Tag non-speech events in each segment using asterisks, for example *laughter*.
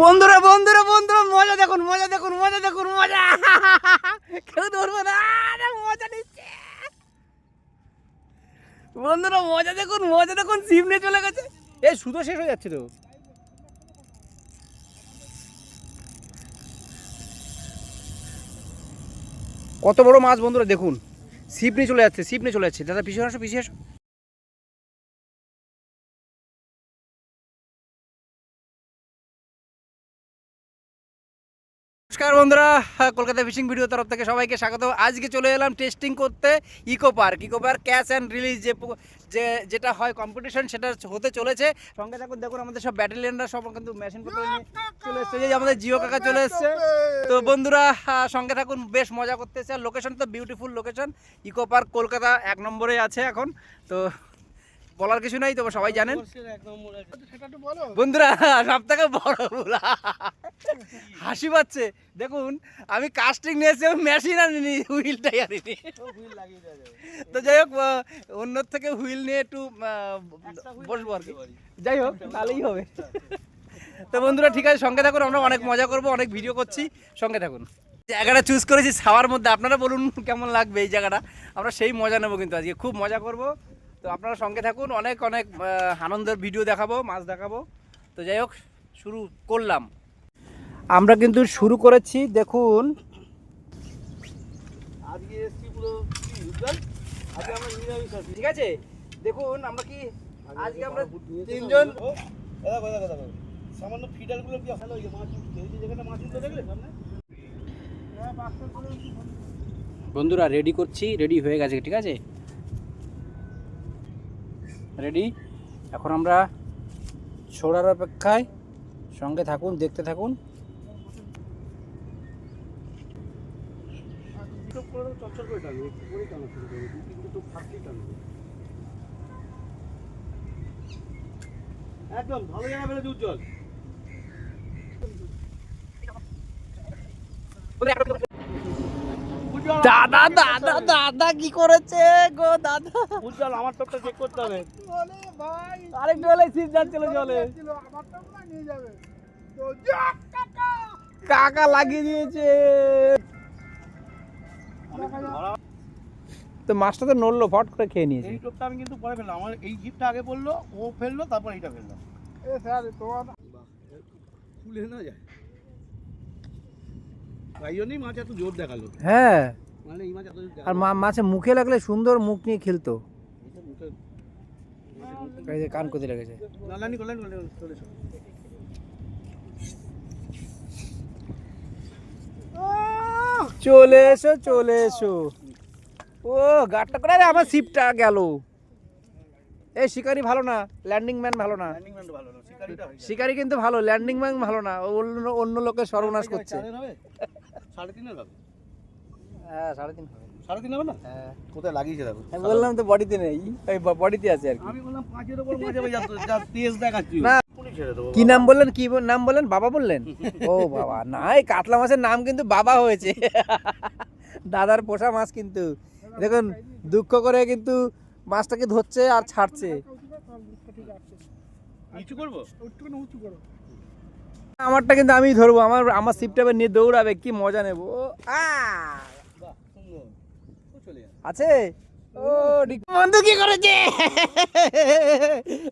বন্ধুরা বন্ধুরা বন্ধুরা, মজা দেখুন মজা দেখুন মজা দেখুন, মজা। কেউ ধরবো না মজা নিচ্ছে। বন্ধুরা, মজা দেখুন মজা দেখুন সিম নিয়ে চলে গেছে। এই শুধু শেষ হয়ে যাচ্ছে তো। কত বড় মাছ বন্ধুরা, দেখুন। সিপ নিয়ে চলে যাচ্ছে সিপ নিয়ে চলে যাচ্ছে। দাদা পিছিয়ে আসো পিছিয়ে আসো। নমস্কার বন্ধুরা হ্যাঁ, কলকাতা ফিশিং ভিডিও তরফ থেকে সবাইকে স্বাগত। আজকে চলে এলাম টেস্টিং করতে eco park eco park catch and release যে যে যেটা হয় কম্পিটিশন সেটা হতে চলেছে। সঙ্গে থাকুন দেখুন আমাদের সব ব্যাটালিয়ানরা সব কিন্তু মেশিন নিয়ে চলে এসছে। যে আমাদের জিও কাকা চলে এসছে। তো বন্ধুরা সঙ্গে থাকুন বেশ মজা করতেছে। আর লোকেশন তো beautiful location eco park Kolkata এক নম্বরে আছে এখন। তো বলার কিছু নাই তো সবাই জানেন? বন্ধুরা সব থেকে বড় হাসি পাচ্ছে। দেখুন আমি কাস্টিং নিয়েছি মেশিন আনিনি হুইলটাই আনিনি। তো যাই হোক অন্যর থেকে হুইল নিয়ে একটু বসবো আর কি। যাই হোক তাহলেই হবে। তো বন্ধুরা ঠিক আছে সঙ্গে থাকুন আমরা অনেক মজা করব অনেক ভিডিও করছি। সঙ্গে থাকুন। জায়গাটা চুজ করেছি ছাওয়ার মধ্যে। আপনারা বলুন কেমন লাগবে এই জায়গাটা। আমরা সেই মজা নেব কিন্তু আজকে। খুব মজা করব। তো আপনারা সঙ্গে থাকুন অনেক অনেক আনন্দের ভিডিও দেখাবো মাছ দেখাবো। তো যাই হোক শুরু করলাম। আমরা কিন্তু শুরু করেছি দেখুন। আজকে এসছি পুরো কি আজকে আমরা নিরামিষ আছি ঠিক আছে? দেখুন আমরা কি আজকে আমরা তিনজন সামান্য ফিডারগুলো কি মাছ যেখানে উঠতে দেখলে? সামনে? বন্ধুরা রেডি করছি রেডি হয়ে গেছে ঠিক আছে? রেডি এখন আমরা ছোড়ার অপেক্ষায় সঙ্গে থাকুন দেখতে থাকুন। একদম ভালো জায়গা উজ্জ্বল। উজ্জ্বল দাদা দাদা দাদা কি করেছে গো দাদা? উজ্জ্বল আমার টপটা চেক করতে হবে। আরেকটু হলে সিট যাচ্ছিল জলে কাকা লাগিয়ে দিয়েছে। তো মাছটা তো নড়লো ফট করে খেয়ে নিয়েছে। এই টোপটা আমি কিন্তু পরে ফেললাম। আমার এই জিপটা আগে পড়ল ও ফেলল তারপর এইটা ফেললাম। খুলে না যায়। তাই জন্যই মাছ এত জোর দেখাল। হ্যাঁ। মানে আর মাছে মুখে লাগলে সুন্দর মুখ নিয়ে খেলতো। এই যে কান কোথায় লেগেছে। চলে এসো। চলে এসো ও গাটটা করে আমার সিপটা গেল। এই শিকারি ভালো না ল্যান্ডিং ম্যান ভালো না। শিকারি কিন্তু ভালো ল্যান্ডিং ম্যান ভালো না। অন্য অন্য লোকের সর্বনাশ করছে। সাড়ে তিনের হবে? হ্যাঁ সাড়ে তিন সাড়ে তিন হবে না? হ্যাঁ। কোথায় লাগিয়েছে দেখো? বললাম তো বডিতে নেই এই বডিতে আছে আর কি। আমি বললাম পাঁচের ওপর মাছ হবে যা যা তেজ দেখাচ্ছি না। পুরি ছেড়ে দেবো কি নাম বললেন? কি নাম বললেন? বাবা বললেন? ও বাবা না এই কাতলা মাছের নাম কিন্তু বাবা হয়েছে। দাদার পোষা মাছ কিন্তু। দেখুন দুঃখ করে কিন্তু মাছটাকে ধরছে আর ছাড়ছে। আমারটা কিন্তু আমি ধরবো। আমার আমার সিপটা নিয়ে দৌড়াবে কি মজা নেব। ও, আ! বাহ সুন্দর ও চলে যাবে আছে? ও বন্ধু কি করেছে?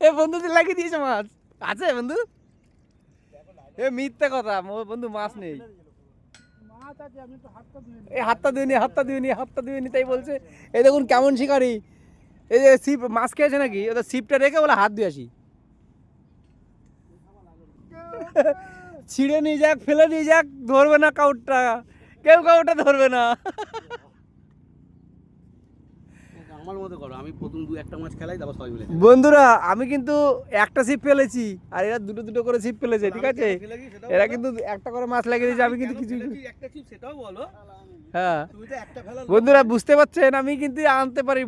এ বন্ধু তো লাগিয়ে দিয়েছে মাছ। আছে বন্ধু? এ মিথ্যে কথা বন্ধু মাছ নেই। এই হাতটা দিইনি হাতটা দিইনি হাতটা দিইনি তাই বলছে। এই দেখুন কেমন শিকারি। এই যে সিপ মাছ খেয়েছে নাকি? ওদের সিপটা রেখে বলে হাত দিয়ে আসি। ছিঁড়ে নিয়ে যাক ফেলে নিয়ে যাক ধরবে না কাউটটা কেউ কাউটা ধরবে না। বন্ধুরা আমি কিন্তু একটা ছিপ ফেলেছি আর এরা দুটো দুটো করে ছিপ ফেলেছে ঠিক আছে? এরা কিন্তু একটা করে মাছ লাগিয়ে দিয়েছে আমি কিন্তু কিছু একটা বলো। হ্যাঁ। বন্ধুরা বুঝতে পারছেন আমি কিন্তু আনতে পারি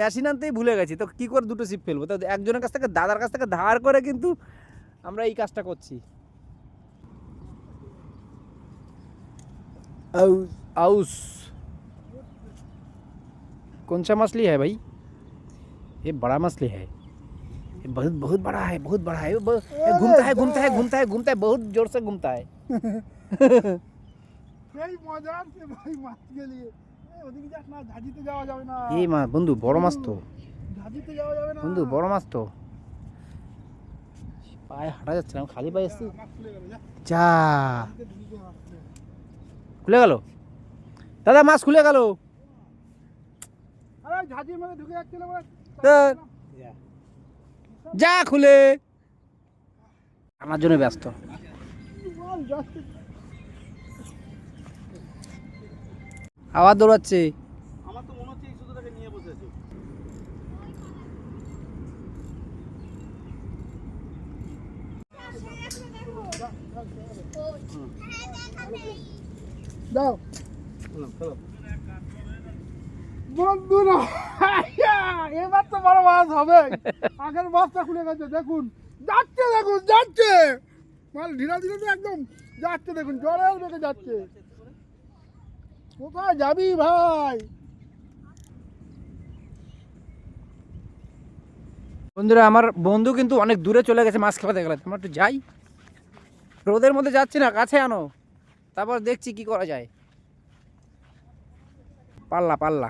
মেশিন আনতেই ভুলে গেছি তো কি করে দুটো ছিপ ফেলব? তো একজনের কাছ থেকে দাদার কাছ থেকে ধার করে কিন্তু আমরা এই কাজটা করছি। আউস আউস। कौन सा मछली है भाई ये बड़ा मछली है ये बहुत बहुत बड़ा है बहुत बड़ा है ये बहुत- ये घूमता है घूमता है घूमता है घूमता है बहुत जोर से घूमता है *laughs* সেই মজা আছে ভাই মাছ গেলিয়ে ওদিকে যাস না ঝাঁঝিতে যাওয়া যাবে না ये মা বন্ধু বড় মাছ তো ঝাঁঝিতে যাওয়া যাবে না বন্ধু বড় মাছ তো পায়ে হাঁটা যাচ্ছে না আমি খালি পায়ে এসছি মাছ খুলে গেল যা যা ঝাঁঝিতে ঢুকে আসছে খুলে গেল দাদা মাছ খুলে গেল যা খুলে। আমার জন্য ব্যস্ত। আবার দৌড়াচ্ছে। মনে দাও বন্ধুরা এবার তো বড় মাছ হবে। আগের মাছটা খুলে গেছে, দেখুন। যাচ্ছে দেখুন, যাচ্ছে। মাল ঢিলা দিলে তো একদম যাচ্ছে, দেখুন, জলের বেগে যাচ্ছে। কোথায় যাবি ভাই? বন্ধুরা, আমার বন্ধু কিন্তু অনেক দূরে চলে গেছে মাছ খেপাতে গেলে। আমরা একটু যাই। রোদের মধ্যে যাচ্ছি না, কাছে আনো। তারপর দেখছি কি করা যায়। পাল্লা পাল্লা।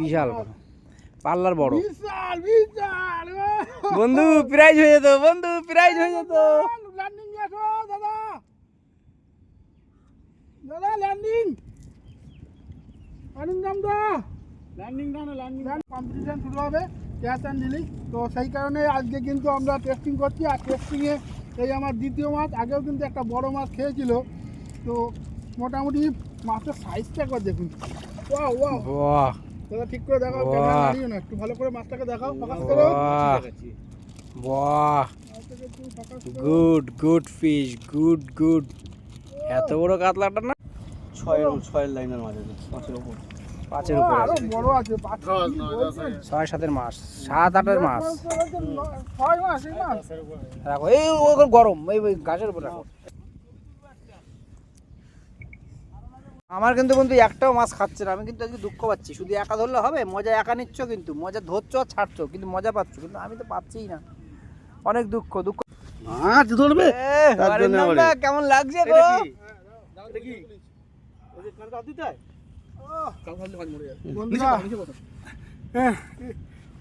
বিশাল বড়। পাল্লার বড়। বিশাল বিশাল বন্ধু প্রাইজ হয়ে যেত বন্ধু প্রাইজ হয়ে যেত। ল্যান্ডিং দাদা। দাদা ল্যান্ডিং ল্যান্ডিং নাম দা ল্যান্ডিং না ল্যান্ডিং কম্পিটিশন শুরু হবে অ্যান্ড তো সেই কারণে আজকে কিন্তু আমরা টেস্টিং করছি আর টেস্টিংয়ে এই আমার দ্বিতীয় মাছ আগেও কিন্তু একটা বড় মাছ খেয়েছিল। তো মোটামুটি মাছের সাইজটা একবার দেখুন। ওয়াও ওয়াও বাহ। দাদা ঠিক করে দেখাও ক্যামেরা নাড়িও না একটু ভালো করে মাছটাকে দেখাও ফোকাস করো বাহ। বাহ। মাছটাকে একটু focus করো। Good good fish good good এত বড় কাতলাটা না? ছয়ের ছয়ের লাইনের মাঝে পাঁচের ওপর। পাঁচের উপরে আরও বড় আছে পাঁচ ছয় সাতের মাস সাত আটের মাস ছয় মাস এই মাস রাখো এই ওগুলো গরম এই ওই গাছের উপর রাখো। আমার কিন্তু বন্ধু একটাও মাছ খাচ্ছে না আমি কিন্তু আজকে দুঃখ পাচ্ছি। শুধু একা ধরলে হবে মজা একা নিচ্ছ কিন্তু মজা ধরছো আর ছাড়ছো কিন্তু মজা পাচ্ছ কিন্তু আমি তো পাচ্ছিই না। অনেক দুঃখ দুঃখ। মাছ ধরবে? কেমন লাগছে গো?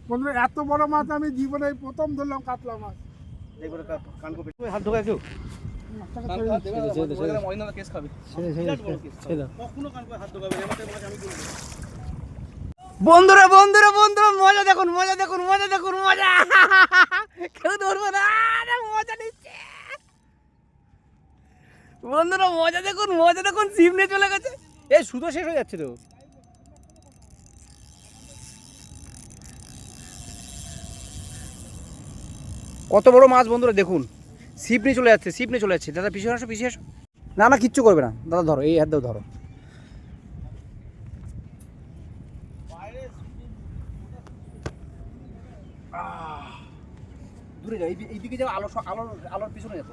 বন্ধুরা এত বড় মাছ আমি জীবনে প্রথম ধরলাম কাতলা মাছ। হাত ঢোকা কেউ? বন্ধুরা বন্ধুরা বন্ধুরা মজা দেখুন মজা দেখুন মজা দেখুন মজা। কেউ ধরবো না। মজা নিচ্ছে। বন্ধুরা মজা দেখুন মজা দেখুন সিম নিয়ে চলে গেছে। এই সুতো শেষ হয়ে যাচ্ছে তো। কত বড় মাছ বন্ধুরা দেখুন। সিপ নিয়ে চলে যাচ্ছে সিপ নিয়ে চলে যাচ্ছে। দাদা পিছিয়ে আসো পিছিয়ে আসো। না না, কিচ্ছু করবে না। দাদা, ধরো, এই হাত দাও, ধরো। দূরে যাও, এই- এইদিকে যাও আলো আলোর আলোর পিছনে যেত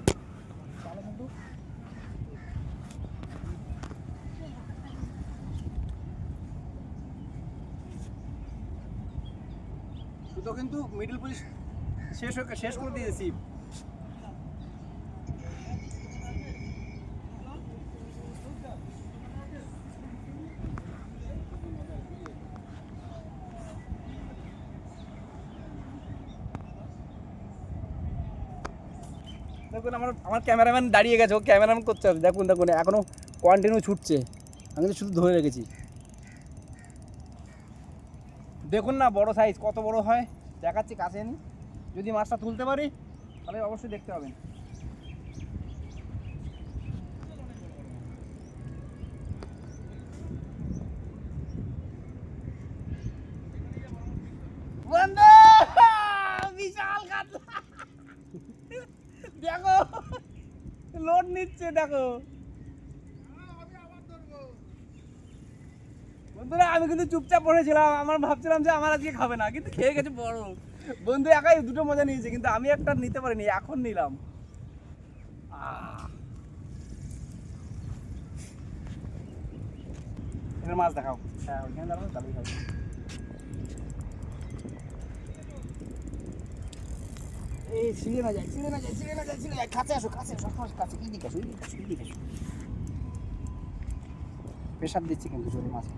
শুধু কিন্তু মিডল পুলিশ শেষ শেষ করে দিয়েছি দেখুন আমার আমার ক্যামেরাম্যান দাঁড়িয়ে গেছে, ও ক্যামেরাম্যান করতে হবে দেখুন দেখুন এখনও কন্টিনিউ ছুটছে। আমি তো শুধু ধরে রেখেছি। দেখুন না, বড় সাইজ কত বড় হয়? দেখাচ্ছি কাছে নি যদি মাছটা তুলতে পারি, তাহলে অবশ্যই দেখতে পাবেন বন্ধু বিশাল কাতলা দেখো লোড নিচ্ছে, দেখো। বন্ধুরা, আমি কিন্তু চুপচাপ পড়েছিলাম আমার ভাবছিলাম যে আমার আজকে খাবে না, কিন্তু খেয়ে গেছে বড় বন্ধু, একাই দুটো মজা নিয়েছে, কিন্তু আমি একটা নিতে পারিনি, এখন নিলাম। মাছ দেখাও। হ্যাঁ ওইখানে দেখাও তাহলেই হবে এই ছিঁড়ে যায় যায় যায় যায়। কাছে প্রেশার দিচ্ছি কিন্তু জোরে মাছে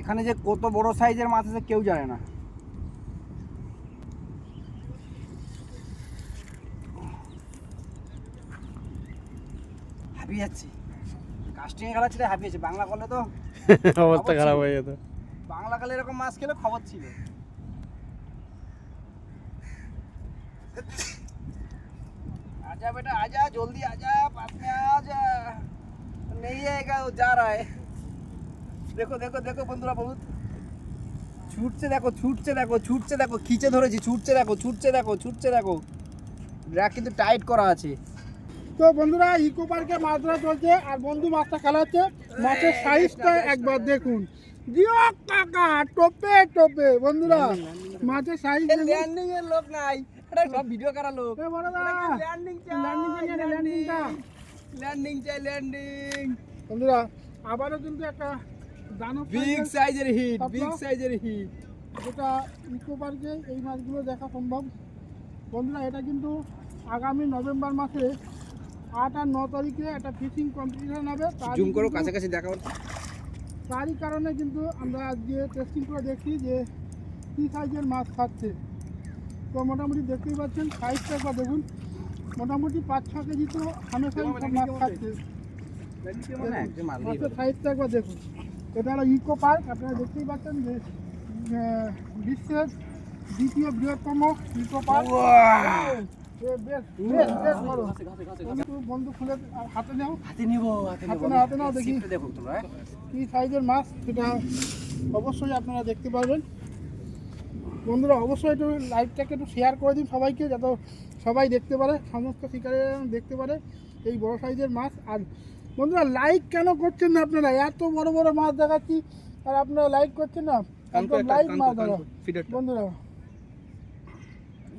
এখানে যে কত বড় সাইজের মাছ আছে কেউ জানে না। যাচ্ছে কাস্টিং খেলা ছিল হাঁপিয়ে যাচ্ছে বাংলা করলে তো *laughs* অবস্থা খবর খারাপ ছিল। হয়ে যেত বাংলা কালে এরকম মাছ খেলে খবর ছিল आजा बेटा आजा जल्दी आजा पास में आजा नहीं आएगा वो जा रहा है দেখো দেখো দেখো বন্ধুরা বহুত ছুটছে দেখো ছুটছে দেখো ছুটছে দেখো খিচে ধরেছি ছুটছে দেখো ছুটছে দেখো ছুটছে দেখো ব্র্যাক কিন্তু টাইট করা আছে তো বন্ধুরা ইকো পার্কে মাছ ধরা চলছে আর বন্ধু মাছটা খেলাচ্ছে মাছের সাইজটা একবার দেখুন। জিও কাকা টোপে টোপে। বন্ধুরা মাছের সাইজ ল্যান্ডিং এর লোক নাই। এটা সব ভিডিও করা লোক। ল্যান্ডিং চাই? না, ল্যান্ডিং চাই ল্যান্ডিং বন্ধুরা আবারও কিন্তু একটা দানব বিগ সাইজের হিট। বিগ সাইজের হিট যেটা ইকো পার্কে এই মাছগুলো দেখা সম্ভব। বন্ধুরা এটা কিন্তু আগামী নভেম্বর মাসে আট আর ন তারিখে একটা ফিশিং কম্পিটিশন হবে। জুম করো কাছাকাছি দেখাও। তারই কারণে কিন্তু আমরা আজকে টেস্টিং করে দেখছি যে কী সাইজের মাছ খাচ্ছে তো মোটামুটি দেখতেই পাচ্ছেন সাইজটা একবার দেখুন। মোটামুটি পাঁচ ছ কেজি তো হামেশাই মাছ খাচ্ছে মাছের সাইজটা একবার দেখুন। এটা হলো ইকো পার্ক আপনারা দেখতেই পাচ্ছেন যে বিশ্বের দ্বিতীয় বৃহত্তম ইকো পার্ক বন্ধু খুলে হাতে হাতে হাতে হাতে নাও? সাইজের মাছ সেটা অবশ্যই আপনারা দেখতে পারবেন বন্ধুরা অবশ্যই একটু লাইভটাকে একটু শেয়ার করে দিন সবাইকে যাতে সবাই দেখতে পারে সমস্ত শিকারীরা দেখতে পারে এই বড় সাইজের মাছ আর বন্ধুরা লাইক কেন করছেন না আপনারা এত বড় বড় মাছ দেখাচ্ছি আর আপনারা লাইক করছেন না একদম লাইভ মাছ ধরা বন্ধুরা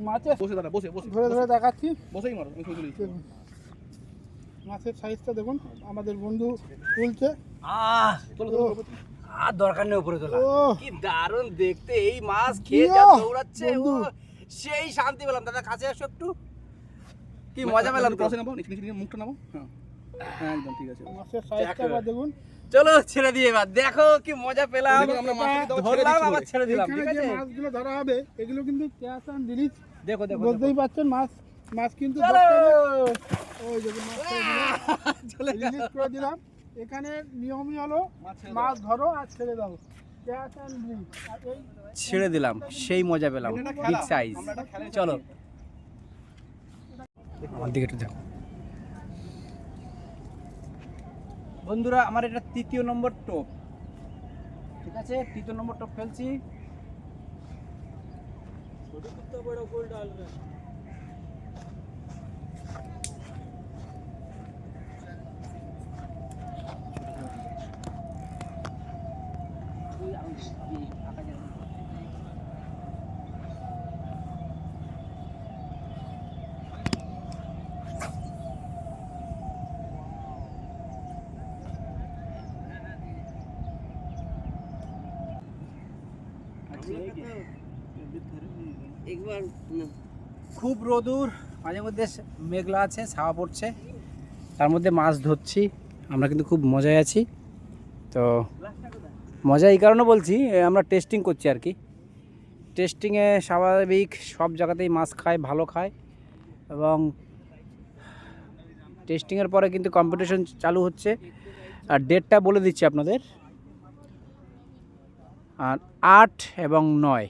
মাছের বসে দাঁড়া বসে বসে ধরে ধরে দেখাচ্ছি। বসেই মারো আমি ছবি তুলি মাছের সাইজটা দেখুন আমাদের বন্ধু তুলছে। আর দরকার নেই উপরে তোলা। কি দারুণ দেখতে এই মাছ খেয়ে যা দৌড়াচ্ছে ও সেই শান্তি পেলাম। দাদা কাছে আসো একটু। কি মজা পেলাম তো। পাশে নাও নিচে নিচে নিচে মুখটা নাও হ্যাঁ। হ্যাঁ একদম ঠিক আছে। মাছের সাইজটা দেখুন। চলো ছেড়ে দিয়ে এবার। দেখো কি মজা পেলাম। ধরলাম আবার ছেড়ে দিলাম ঠিক আছে? মাছগুলো ধরা হবে এগুলো কিন্তু ক্যাশ অন রিলিজ দেখো দেখো। বুঝতেই পারছেন মাছ মাছ কিন্তু ওই মাছ চলে রিলিজ করে দিলাম। এখানে নিয়মই হলো মাছ ধরো আর ছেড়ে দাও। ছেড়ে দিলাম সেই মজা পেলাম বিগ সাইজ চলো। দিকে একটু দেখো। বন্ধুরা আমার এটা তৃতীয় নম্বর টপ। ঠিক আছে? তৃতীয় নম্বর টপ ফেলছি। খুব রোদুর, মাঝে মধ্যে মেঘলা আছে, ছাওয়া পড়ছে। তার মধ্যে মাছ ধরছি, আমরা কিন্তু খুব মজায় আছি। তো মজা এই কারণে বলছি আমরা টেস্টিং করছি আর কি। টেস্টিংয়ে স্বাভাবিক, সব জায়গাতেই মাছ খায়, ভালো খায়। এবং টেস্টিংয়ের পরে কিন্তু কম্পিটিশন চালু হচ্ছে। আর ডেটটা বলে দিচ্ছি আপনাদের। আর আট এবং নয়।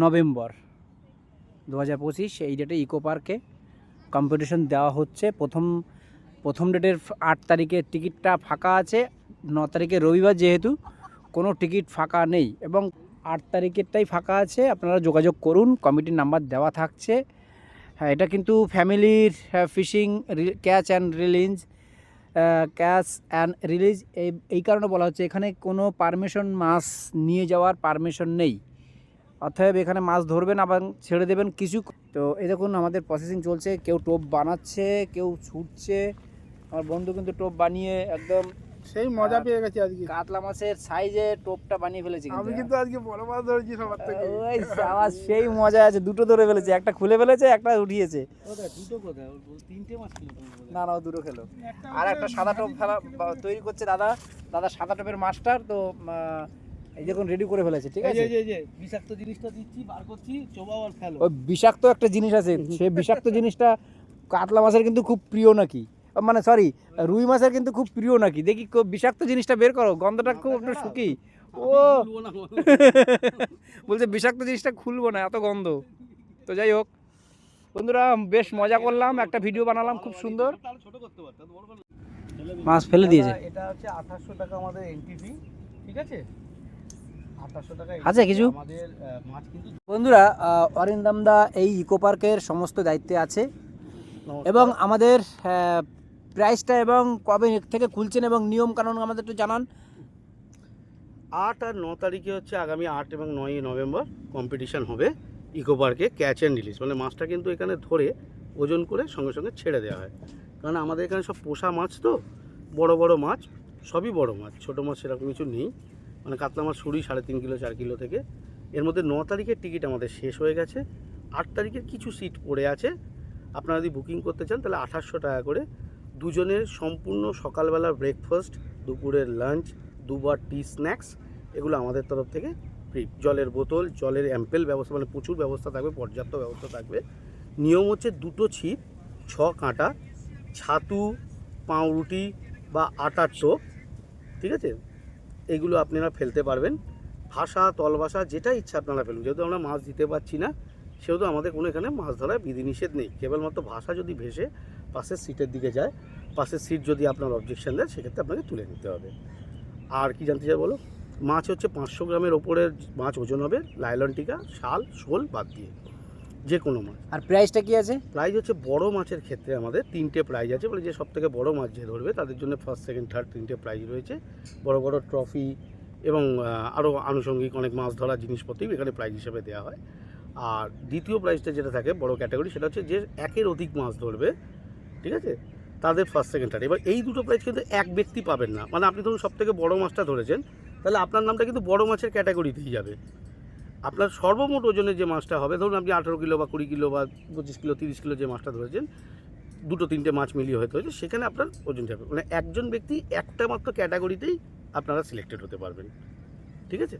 নভেম্বর দু হাজার পঁচিশ, এই ডেটে ইকো পার্কে কম্পিটিশন দেওয়া হচ্ছে। প্রথম প্রথম ডেটের আট তারিখে টিকিটটা ফাঁকা আছে। ন তারিখে রবিবার যেহেতু, কোনো টিকিট ফাঁকা নেই এবং আট তারিখেরটাই ফাঁকা আছে। আপনারা যোগাযোগ করুন কমিটির নাম্বার দেওয়া থাকছে। হ্যাঁ এটা কিন্তু ফ্যামিলির fishing catch and release catch and release এই এই কারণে বলা হচ্ছে। এখানে কোনো পারমিশন মাছ নিয়ে যাওয়ার পারমিশন নেই। অতএব এখানে মাছ ধরবেন আবার ছেড়ে দেবেন কিছু তো এই দেখুন আমাদের প্রসেসিং চলছে কেউ টোপ বানাচ্ছে কেউ ছুটছে। আমার বন্ধু কিন্তু টোপ বানিয়ে একদম সেই মজা পেয়ে গেছি আজকে। কাতলা মাছের সাইজে টোপটা বানিয়ে ফেলেছি আমি কিন্তু আজকে বড় মাছ ধরেছি সবার থেকে। ওই আমার সেই মজা আছে দুটো ধরে ফেলেছে একটা খুলে ফেলেছে একটা উঠিয়েছে। দুটো কোথায়? তিনটে মাছ ছিল না না ও দুটো খেলো। আর একটা সাদা টোপ ফেলা তৈরি করছে দাদা। দাদা সাদা টোপের মাস্টার তো এই দেখুন রেডি করে ফেলেছে ঠিক আছে? এই যে, এই যে, বিষাক্ত জিনিসটা দিচ্ছি বার করছি চোবাও আর ফেলো। ওই বিষাক্ত একটা জিনিস আছে সে বিষাক্ত জিনিসটা কাতলা মাছের কিন্তু খুব প্রিয় নাকি? মানে সরি রুই মাছের কিন্তু খুব প্রিয় নাকি? দেখি কো- বিষাক্ত জিনিসটা বের করো গন্ধটা খুব একটু শুকি ও! *laughs* বলছে বিষাক্ত জিনিসটা খুলবো না এত গন্ধ। তো যাই হোক বন্ধুরা বেশ মজা করলাম একটা ভিডিও বানালাম খুব সুন্দর। মাছ ফেলে দিয়েছে। এটা হচ্ছে আঠাশশো টাকা আমাদের এন্ট্রি ফি ঠিক আছে? আছে কিছু? বন্ধুরা অরিন্দমদা এই ইকো পার্কের সমস্ত দায়িত্বে আছে। এবং আমাদের প্রাইসটা এবং কবে থেকে খুলছেন এবং নিয়ম কানুন আমাদের একটু জানান। আট আর ন তারিখে হচ্ছে আগামী আট এবং নয়ই নভেম্বর কম্পিটিশান হবে ইকো পার্কে ক্যাচ অ্যান্ড রিলিজ মানে মাছটা কিন্তু এখানে ধরে ওজন করে সঙ্গে সঙ্গে ছেড়ে দেওয়া হয়। কারণ আমাদের এখানে সব পোষা মাছ তো বড় বড় মাছ সবই বড় মাছ ছোটো মাছ সেরকম কিছু নেই। মানে কাতলা মাছ শুরুই সাড়ে তিন কিলো, চার কিলো থেকে। এর মধ্যে ন তারিখের টিকিট আমাদের শেষ হয়ে গেছে। আট তারিখের কিছু সিট পড়ে আছে। আপনারা যদি বুকিং করতে চান, তাহলে আঠাশশো টাকা করে। দুজনের সম্পূর্ণ সকালবেলার ব্রেকফাস্ট দুপুরের লাঞ্চ দুবার টি স্ন্যাক্স এগুলো আমাদের তরফ থেকে ফ্রি জলের বোতল, জলের অ্যাম্পেল ব্যবস্থা মানে প্রচুর ব্যবস্থা থাকবে, পর্যাপ্ত ব্যবস্থা থাকবে। নিয়ম হচ্ছে দুটো ছিপ, ছ কাঁটা, ছাতু, পাউরুটি বা আটার টোপ, ঠিক আছে? এগুলো আপনারা ফেলতে পারবেন। ভাষা, তলভাষা, যেটা ইচ্ছা আপনারা ফেলুন। যেহেতু আমরা মাছ দিতে পারছি না, সেহেতু আমাদের কোনো এখানে মাছ ধরার বিধিনিষেধ নেই। কেবলমাত্র ভাষা যদি ভেসে পাশের সিটের দিকে যায়, পাশের সিট যদি আপনার অবজেকশন দেয়, সেক্ষেত্রে আপনাকে তুলে নিতে হবে। আর কি জানতে চাই বলো? মাছ হচ্ছে পাঁচশো গ্রামের ওপরের মাছ ওজন হবে লাইলন টিকা, শাল, শোল বাদ দিয়ে। যে কোনো মাছ। আর প্রাইসটা কি আছে? প্রাইজ হচ্ছে বড় মাছের ক্ষেত্রে আমাদের তিনটে প্রাইজ আছে বলে যে সব থেকে বড় মাছ যে ধরবে তাদের জন্য ফার্স্ট সেকেন্ড থার্ড তিনটে প্রাইজ রয়েছে। বড় বড় ট্রফি এবং আরও আনুষঙ্গিক অনেক মাছ ধরার জিনিসপত্রই এখানে প্রাইজ হিসেবে দেওয়া হয়। আর দ্বিতীয় প্রাইজটা যেটা থাকে বড় ক্যাটাগরি সেটা হচ্ছে যে একের অধিক মাছ ধরবে ঠিক আছে? তাদের ফার্স্ট সেকেন্ড থার্ড এবার এই দুটো প্রাইজ কিন্তু এক ব্যক্তি পাবেন না। মানে আপনি ধরুন সব থেকে বড় মাছটা ধরেছেন তাহলে আপনার নামটা কিন্তু বড় মাছের ক্যাটাগরিতেই যাবে। আপনার সর্বমোট ওজনের যে মাছটা হবে ধরুন আপনি আঠেরো কিলো বা কুড়ি কিলো বা পঁচিশ কিলো তিরিশ কিলো যে মাছটা ধরেছেন দুটো তিনটে মাছ মিলিয়ে হয়তো হয়েছে সেখানে আপনার ওজন যাবে মানে একজন ব্যক্তি একটা মাত্র ক্যাটাগরিতেই আপনারা সিলেক্টেড হতে পারবেন। ঠিক আছে?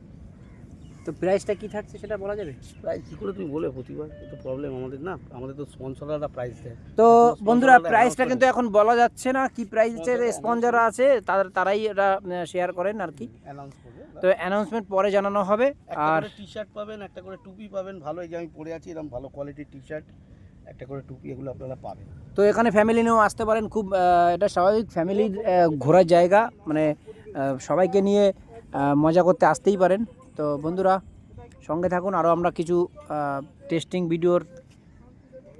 তো প্রাইসটা কী থাকছে সেটা বলা যাবে? প্রাইস কী করে তুমি বলে প্রতিবার এটা প্রবলেম আমাদের না আমাদের তো স্পন্সররা প্রাইস দেয়। তো বন্ধুরা প্রাইসটা কিন্তু এখন বলা যাচ্ছে না কি প্রাইসের Sponsor রা আছে তাদের তারাই এটা শেয়ার করেন আর কি। অ্যানাউন্স তো অ্যানাউন্সমেন্ট পরে জানানো হবে আর টি শার্ট পাবেন একটা করে টুপি পাবেন। ভালো এই যে আমি পরে আছি এরকম ভালো কোয়ালিটির টি শার্ট একটা করে টুপি এগুলো আপনারা পাবেন। তো এখানে ফ্যামিলি নিয়েও আসতে পারেন খুব এটা স্বাভাবিক ফ্যামিলির ঘোরার জায়গা মানে সবাইকে নিয়ে মজা করতে আসতেই পারেন। তো বন্ধুরা সঙ্গে থাকুন আরও আমরা কিছু টেস্টিং ভিডিওর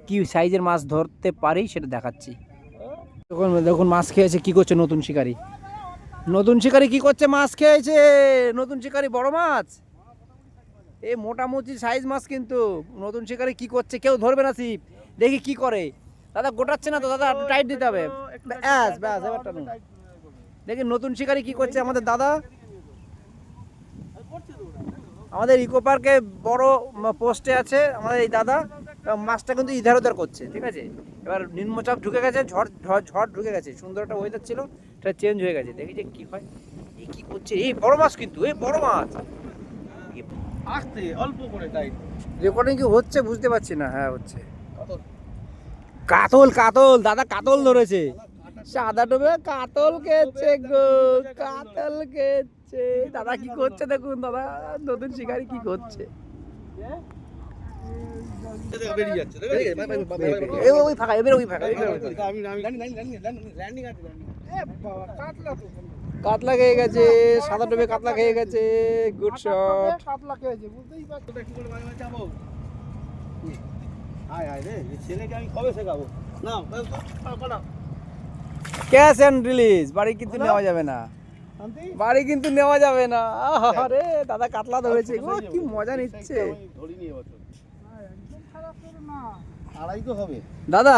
কি সাইজের মাছ ধরতে পারি সেটা দেখাচ্ছি। দেখুন দেখুন মাছ খেয়েছে কি করছে নতুন শিকারি। নতুন শিকারি কি করছে? মাছ খেয়েছে। নতুন শিকারি বড় মাছ? এ মোটামুটি সাইজ মাছ কিন্তু। নতুন শিকারি কি করছে? কেউ ধরবে না ছিপ। দেখি কি করে। দাদা গোটাচ্ছে না তো? দাদা টাইট দিতে হবে। ব্যাস ব্যাস, এবার দেখি নতুন শিকারি কি করছে আমাদের দাদা? আমাদের ইকো পার্কে বড় পোস্টে আছে আমাদের এই দাদা। মাছটা কিন্তু ইধার উধার করছে, ঠিক আছে? এবার নিম্নচাপ ঢুকে গেছে, ঝড় ঝড় ঝড় ঢুকে গেছে। সুন্দর একটা ওয়েদার ছিল। সেটা চেঞ্জ হয়ে গেছে দেখি যে কি হয় এই কি করছে এই বড় মাছ কিন্তু এই বড় মাছ আসতে অল্প করে তাই রেকর্ডিং কি হচ্ছে বুঝতে পারছি না হ্যাঁ হচ্ছে কাতল কাতল দাদা কাতল ধরেছে সাদা ডোবে কাতল খেয়েছে গো কাতল খেয়েছে দাদা কি করছে দেখুন দাদা নতুন শিকারি কি করছে ওই ফাঁকা এবার ওই ফাঁকা এবার ওই ফাঁকা। আমি ল্যান্ডিং আছে কাতলা খেয়ে গেছে সাদা ডোবে কাতলা খেয়ে গেছে গুড শট কাতলা খেয়েছে বুঝতেই পারছ। একটু করে বাড়ি বাড়ি যাব? আয় আয় রে এই ছেলেকে আমি কবে শেখাবো? না ক্যাশ অ্যান্ড রিলিজ বাড়ি কিন্তু নেওয়া যাবে না। বাড়ি কিন্তু নেওয়া যাবে না। আরে দাদা কাতলা ধরেছে গো কি মজা নিচ্ছে। ধরিনি এবছর হবে। দাদা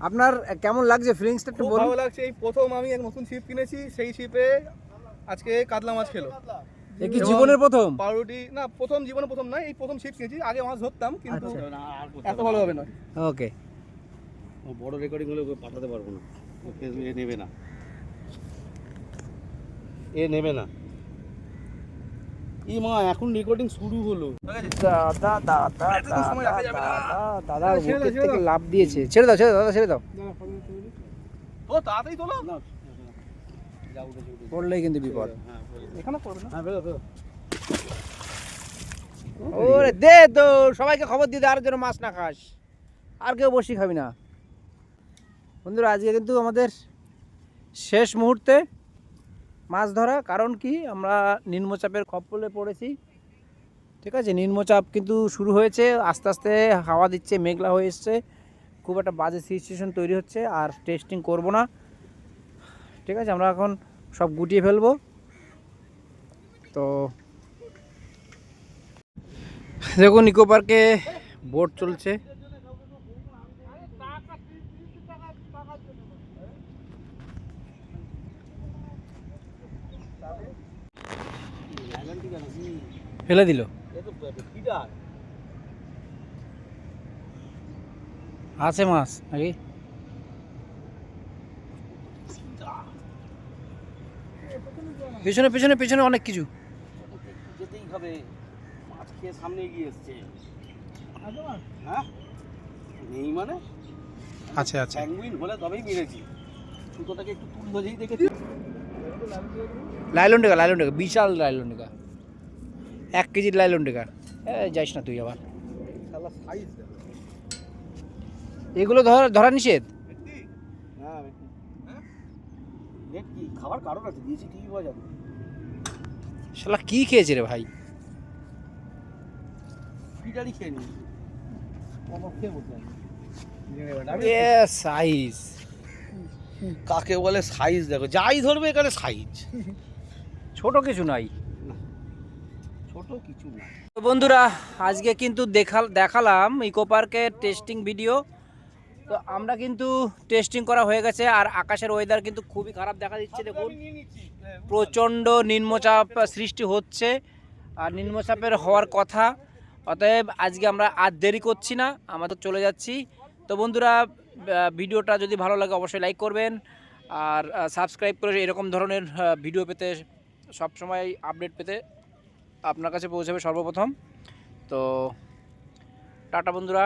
আপনার কেমন লাগছে ফিলিংসটা একটু বলুন? ভালো লাগছে। এই প্রথম আমি এক নতুন শিপ কিনেছি সেই শিপে আজকে কাতলা মাছ খেলো। এ কি জীবনের প্রথম? পাউরুটি না প্রথম জীবনে প্রথম নয় এই প্রথম শিপ কিনেছি আগে মাছ ধরতাম কিন্তু আচ্ছা। এত ভালো হবে না ওকে ও বড় রেকর্ডিং হলে ওকে পাঠাতে পারব না। নেবে না। এ নেবে না। ই মা এখন রেকর্ডিং শুরু হলো। দাদা দাদা এতক্ষণ সময় রাখা যাবে না। দাদা ছেড়ে দাও, বুকের থেকে লাভ দিয়েছে। ছেড়ে দাও ছেড়ে দাও দাদা ছেড়ে দাও। তো তাড়াতাড়ি তোলো। পড়লেই কিন্তু বিপদ। হ্যাঁ ফেলে দাও। এখানে করবে না? হ্যাঁ ফেলো ওরে দে তো সবাইকে খবর দিয়ে দে আর যেন মাছ না খাস। আর কেউ বসি খাবি না। বন্ধুরা আজকে কিন্তু আমাদের শেষ মুহূর্তে মাছ ধরা, কারণ কি আমরা নিম্নচাপের খপ্পলে পড়েছি। ঠিক আছে, নিম্নচাপ কিন্তু শুরু হয়েছে, আস্তে আস্তে হাওয়া দিচ্ছে, মেঘলা হয়ে এসছে। খুব একটা বাজে সিচুয়েশন তৈরি হচ্ছে, আর টেস্টিং করব না। ঠিক আছে, আমরা এখন সব গুটিয়ে ফেলব। তো দেখুন ইকো পার্কে বোট চলছে আইল্যান্ড ঠিক আছে কি ফেলে দিল। আছে মাছ নাকি? পেছনে পেছনে পেছনে অনেক কিছু। যেতেই হবে মাছ খেয়ে সামনে এগিয়ে এসছে হ্যাঁ নেই মানে আচ্ছা আচ্ছা প্যাঙ্গুইন হলে তবেই মেরেছি সুতোটাকে একটু তুল ধরেই দেখেছি লাইলন ডেকা লাইলন ডেকা বিশাল লাইলন ডেকা। এক কেজির লাইলন ডেকা। এ যাইস না তুই আবার। শালা সাইজ দেখো। এগুলো ধর ধরা নিষেধ? হ্যাঁ খাবার কারণ আছে দিয়েছি ঠিকই পাওয়া যাবে। শালা কি খেয়েছে রে ভাই? খেয়ে নি সাইজ কাকে বলে সাইজ দেখো? যাই ধরবে এখানে সাইজ ছোট কিছু নাই। ছোট কিছু না। তো বন্ধুরা আজকে কিন্তু দেখাল দেখালাম ইকো পার্কের টেস্টিং ভিডিও তো আমরা কিন্তু টেস্টিং করা হয়ে গেছে আর আকাশের ওয়েদার কিন্তু খুবই খারাপ দেখা দিচ্ছে দেখুন। প্রচণ্ড নিম্নচাপ সৃষ্টি হচ্ছে আর নিম্নচাপের হওয়ার কথা। অতএব আজকে আমরা আর দেরি করছি না আমরা তো চলে যাচ্ছি। তো বন্ধুরা ভিডিওটা যদি ভালো লাগে অবশ্যই লাইক করবেন আর সাবস্ক্রাইব করে এরকম ধরনের ভিডিও পেতে সবসময় আপডেট পেতে আপনার কাছে পৌঁছাবে সর্বপ্রথম। তো টাটা বন্ধুরা।